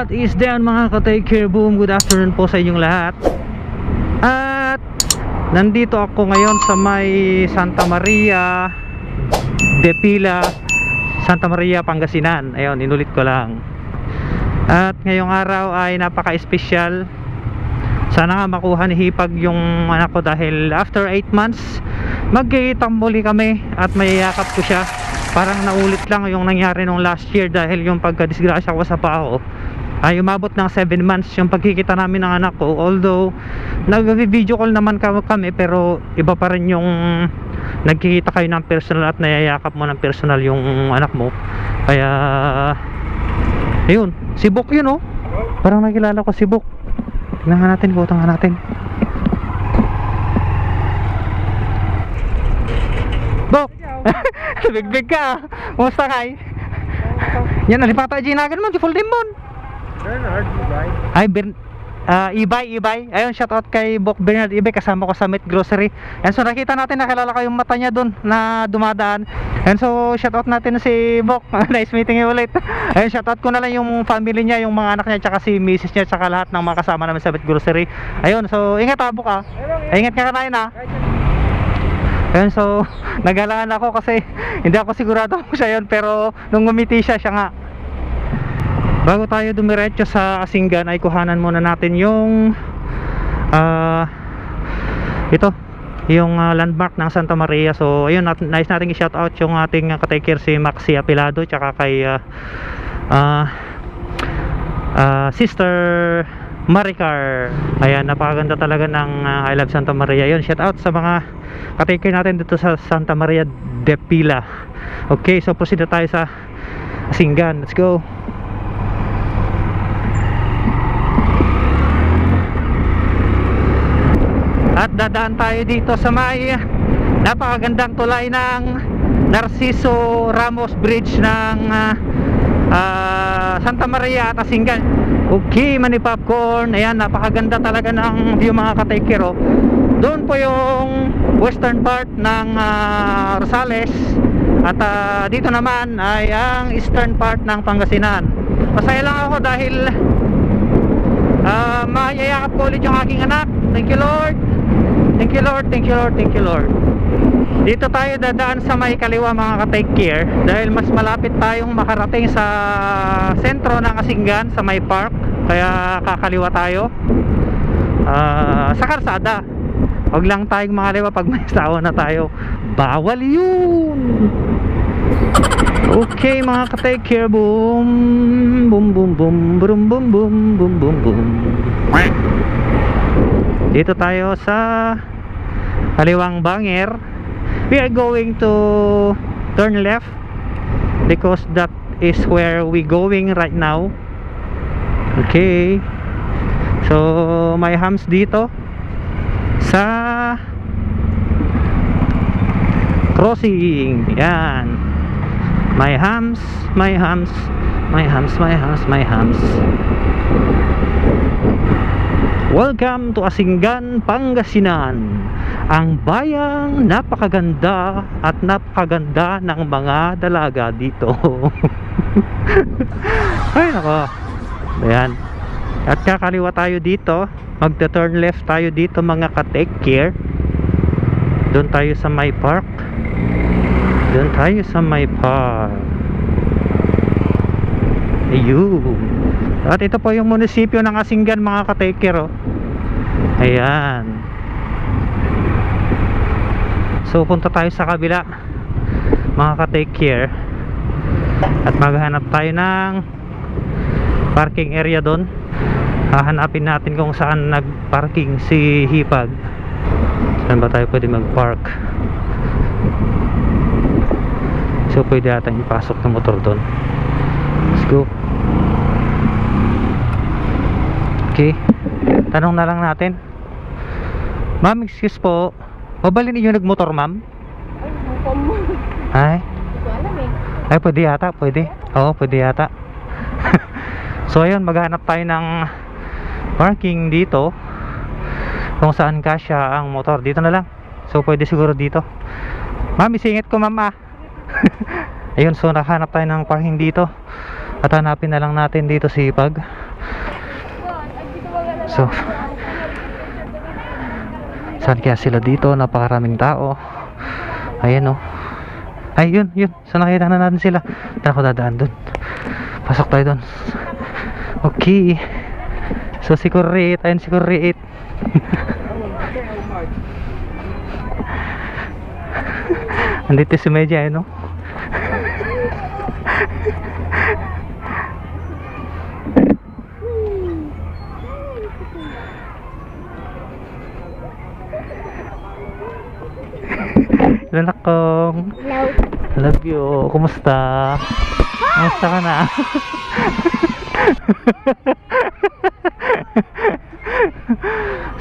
What is down mga ka-take care boom? Good afternoon po sa inyong lahat. At nandito ako ngayon sa may Santa Maria de Pila, Santa Maria, Pangasinan. Ayun, inulit ko lang. At ngayong araw ay napaka-espesyal. Sana nga makuha ni Hipag yung anak ko dahil after 8 months magkikita muli kami at mayayakap ko siya parang naulit lang yung nangyari nung last year dahil yung pagka-disgrasya ko sa pao ay umabot ng 7 months yung pagkikita namin ng anak ko. Although nag-video call naman ka- kami pero iba pa rin yung nagkikita kayo ng personal at nayayakap mo ng personal yung anak mo. Kaya ayun. Si Bok yun oh. Parang nakilala ko si Bok. Tingnan nga natin butang nga natin. Bok! Bigbig ka ah. Kumusta kay? Yan nalipata ginagan mo di full mo Bernard, Dubai. ay, Bern ah, Ibay, Ibay. Ayun, shout out kay Bok Bernard Ibay kasama ko sa Met Grocery. And so nakita natin, nakilala ko yung mata niya doon na dumadaan. And so shout out natin si Bok. nice meeting you ulit. Ayun, shout out ko na lang yung family niya, yung mga anak niya, tsaka si misis niya, tsaka lahat ng mga kasama namin sa Met Grocery. Ayun, so ingat ha, Bok ah. Ay, ingat ka kayo na. Ayun, so nagalangan ako kasi hindi ako sigurado kung siya yun pero nung ngumiti siya, siya nga. Bago tayo dumiretso sa Asinggan ay kuhanan muna natin yung ah ito yung ah, landmark ng Santa Maria. So ayun, nat- nice nating i-shout out yung ating uh, katekir si Maxi Apilado tsaka kay ah, ah, ah, Sister Maricar. Ayan, napakaganda talaga ng ah, I Love Santa Maria. Yun, shout out sa mga katekir natin dito sa Santa Maria de Pila. Okay, so proceed tayo sa Asinggan. Let's go. At dadaan tayo dito sa may napakagandang tulay ng Narciso Ramos Bridge ng ah, ah, Santa Maria at Asingan. Okay, mani popcorn. Ayan, napakaganda talaga ng view mga katekero. Doon po yung western part ng ah, Rosales at ah, dito naman ay ang eastern part ng Pangasinan. Masaya lang ako dahil Ah, mayayakap ko ulit yung aking anak. Thank you Lord. Thank you Lord, thank you Lord, thank you Lord. Dito tayo dadaan sa may kaliwa mga ka-take care dahil mas malapit tayong makarating sa sentro ng Asinggan sa may park. Kaya kakaliwa tayo. Ah, sa karsada. Huwag lang tayong makaliwa pag may tao na tayo. Bawal yun. Okay mga ka-take care boom boom boom boom boom boom boom boom boom boom Dito tayo sa Kaliwang Banger. We are going to turn left because that is where we going right now. Okay. So may hams dito sa crossing. Yan. My hams, my hams, my hams, my hams, my hams. Welcome to Asinggan, Pangasinan. Ang bayang napakaganda at napakaganda ng mga dalaga dito. Ay nako. Ayan. At kakaliwa tayo dito. Magta-turn left tayo dito mga ka-take care. Doon tayo sa my park. Doon tayo sa may park. Ayun. At ito po yung munisipyo ng Asinggan mga ka-taker oh. Ayan. So punta tayo sa kabila mga ka-take At maghanap tayo ng parking area doon. Hahanapin natin kung saan nag-parking si Hipag. Saan ba tayo pwede mag-park? So pwede natin ipasok ng motor doon. Let's go. Okay. Tanong na lang natin. Ma'am, excuse po. Mabalin ninyo nagmotor, ma'am? Ay, bukam mo. Hindi Ay, ko alam eh. ay pwede yata, pwede. Oo, pwede yata. so ayun, maghanap tayo ng parking dito. Kung saan kasya ang motor. Dito na lang. So pwede siguro dito. Ma'am, isingit ko ma'am ah. Ayun, so nakahanap tayo ng parking dito. At hanapin na lang natin dito si Pag. So, saan kaya sila dito? Napakaraming tao. Ayan oh. Ay, yun, yun. So, nakita na natin sila. Tara ko dadaan dun. Pasok tayo dun. Okay. So, si Kurit. Ayun si Kurit. Andito si Medya, eh, no? Lanak kong. Hello. Love you. Kumusta? Kumusta ka na?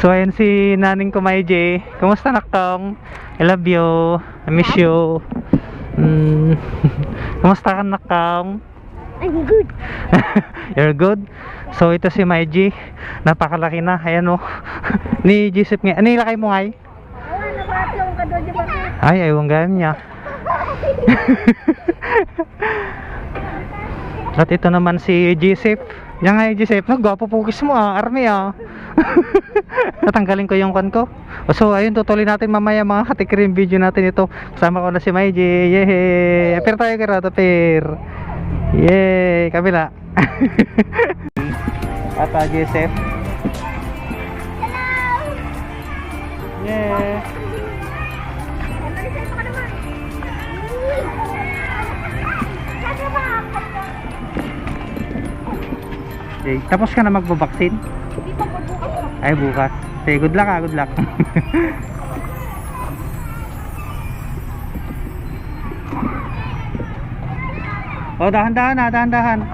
so ayun si naning ko May J. Kumusta nakong? I love you. I miss you. Mm. Kumusta ka nakong? I'm good. You're good? So ito si May G. Napakalaki na. Ayan o. Ni Joseph nga. Ano ilakay mo ngay? Wala na ba yung kadol di ba? Ay, ayaw gayam niya. At ito naman si Joseph. Yan nga yung Joseph. No, gwapo pugis mo ah. Army ah. Natanggalin ko yung kon ko. O, So, ayun, tutuloy natin mamaya mga katikrim video natin ito. Kasama ko na si May J. Yehey! Apir tayo kaya ito, apir. Yay! Kabila. At ah, Joseph. Yeah. Okay. Tapos ka na magbabaksin? Ay, bukas. Say, good luck ah, good luck. oh, dahan-dahan na, dahan-dahan.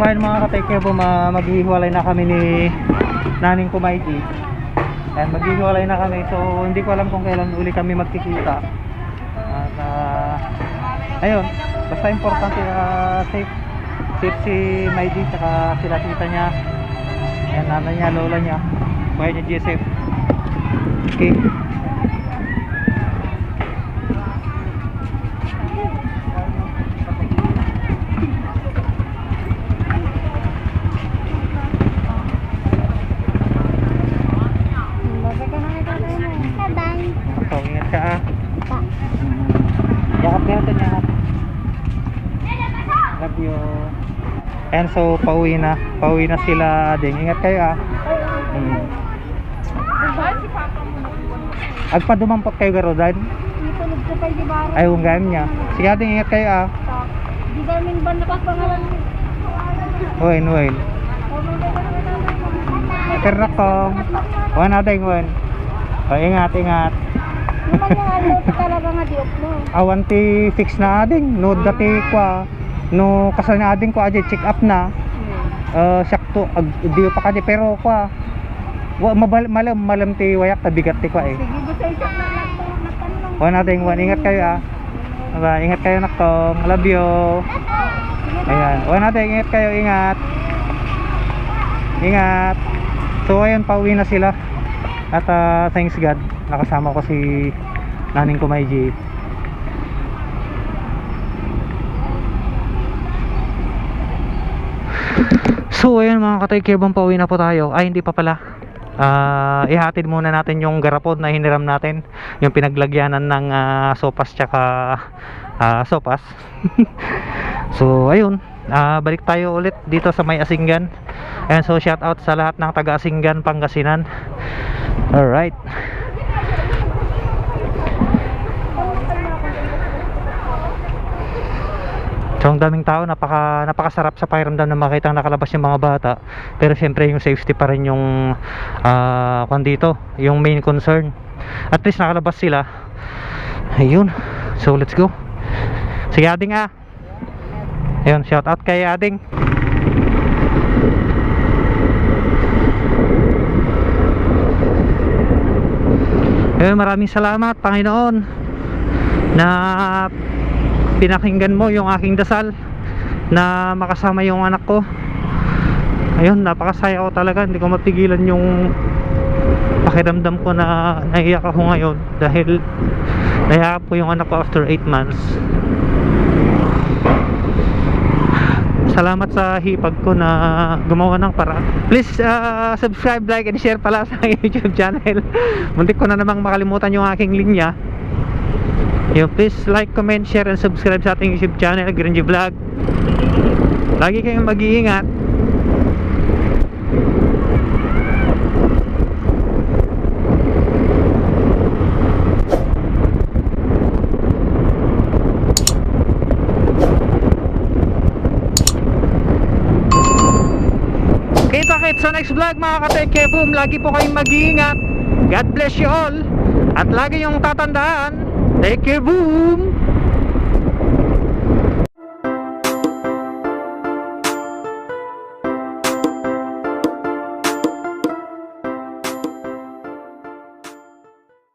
Fine mga ka-take po, ma maghihiwalay na kami ni naning kumaiti. Ayan, maghihiwalay na kami. So, hindi ko alam kung kailan uli kami magkikita. Ayun, basta importante uh, safe. Safe si Maidi, tsaka sila tita niya. Ayan, nanay niya, lola niya. Kuya niya, Joseph. Okay. Bye-bye. So, ingat ka ah. Yakap ka natin, yakap. Love you. Ayan, so pauwi na. Pauwi na sila ding. Ingat kayo ah. Hmm. Agpadumampot kayo ko di ba? Ay, kung gayam niya. Sige ating ingat kayo ah. Di ba min ba nakapangalan? Uwin, uwin. Pero ko. Wan natin, wan. O, ingat, ingat. Naman yung ano talaga nga diop mo. Ti fix na ading. No dati kwa. No kasal na ading ko aja check up na. Uh, sakto ag di pa kadi pero kwa. Wa mabal malam malam ti wayak ta bigat ti kwa eh. Sige. Wan natin, wan ingat kayo ah. Aba, ingat kayo nakong. Love you. Ayan. Wan natin, ingat kayo, ingat. Ingat. So ayun, pauwi na sila. At ah, thanks God, nakasama ko si naning ko may G. So ayun mga kataykibang pauwi na po tayo. Ay hindi pa pala. Ah, ihatid muna natin yung garapon na hiniram natin, yung pinaglagyanan ng ah, sopas tsaka ah, sopas. so ayun, ah, balik tayo ulit dito sa May Asinggan. And so shout out sa lahat ng taga Asinggan, Pangasinan. Alright. So ang daming tao, napaka, napakasarap sa pakiramdam na makita nakalabas yung mga bata. Pero syempre yung safety pa rin yung ah kwan dito, yung main concern. At least nakalabas sila. Ayun. So let's go. Sige Ading ah. Ayun, shout out kay Ading. Ayun, maraming salamat Panginoon na pinakinggan mo yung aking dasal na makasama yung anak ko ayun napakasaya ko talaga hindi ko mapigilan yung pakiramdam ko na naiyak ako ngayon dahil naiyak ko yung anak ko after 8 months salamat sa hipag ko na gumawa ng paraan. Please uh, subscribe, like, and share pala sa YouTube channel. Muntik ko na namang makalimutan yung aking linya. Yo, please like, comment, share, and subscribe sa ating YouTube channel, Green G Vlog. Lagi kayong mag-iingat. Kita kits sa next vlog mga ka-take boom. Lagi po kayong mag-iingat. God bless you all. At lagi yung tatandaan. Take care boom.